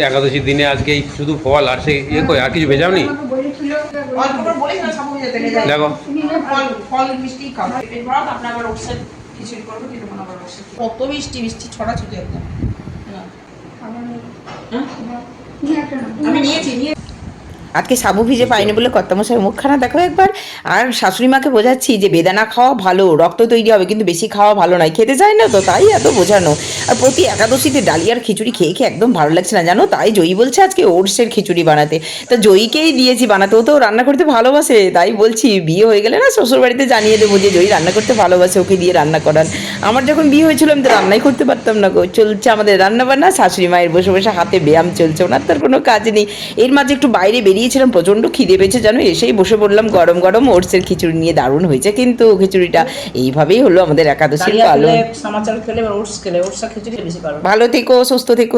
একাদশীর দিনে আজকে এই শুধু ফল আর সে ইয়ে কই আর কিছু ভেজাওনি করে না দেখো কত মিষ্টি মিষ্টি ছড়া ছুটি একদম। হ্যাঁ। আমি নিয়েছি নিয়ে আজকে সাবু ভিজে পাইনি বলে কর্তামশাই মুখখানা। দেখো একবার। আর শাশুড়ি মাকে বোঝাচ্ছি যে বেদানা খাওয়া ভালো রক্ত তৈরি হবে কিন্তু বেশি খাওয়া ভালো নয়। খেতে চায় না তো তাই এত বোঝানো। আর প্রতি একাদশীতে ডালিয়ার খিচুড়ি খেয়ে খেয়ে একদম ভালো লাগছে না জানো? তাই জয়ী বলছে আজকে ওটসের খিচুড়ি বানাতে। তা জয়ীকেই দিয়েছি বানাতে ও তো রান্না করতে ভালোবাসে তাই বলছি বিয়ে হয়ে গেলে না শ্বশুর বাড়িতে জানিয়ে দেবো যে জয়ী রান্না করতে ভালোবাসে ওকে দিয়ে রান্না করান। আমার যখন বিয়ে হয়েছিল আমি তো রান্নাই করতে পারতাম না গো। চলছে আমাদের রান্না বান্না শাশুড়ি মায়ের বসে বসে হাতে ব্যায়াম চলছে ওনার তার কোনো কাজ নেই। এর মাঝে একটু বাইরে বেরিয়েছিলাম প্রচণ্ড খিদে পেয়েছে জানো? এসেই বসে পড়লাম গরম গরম ওটসের খিচুড়ি নিয়ে দারুণ হয়েছে কিন্তু খিচুড়িটা। এইভাবেই হলো আমাদের একাদশীর পালন। খেলে ওটস খেলে ওটস বেশি ভালো থেকো সুস্থ থেকো।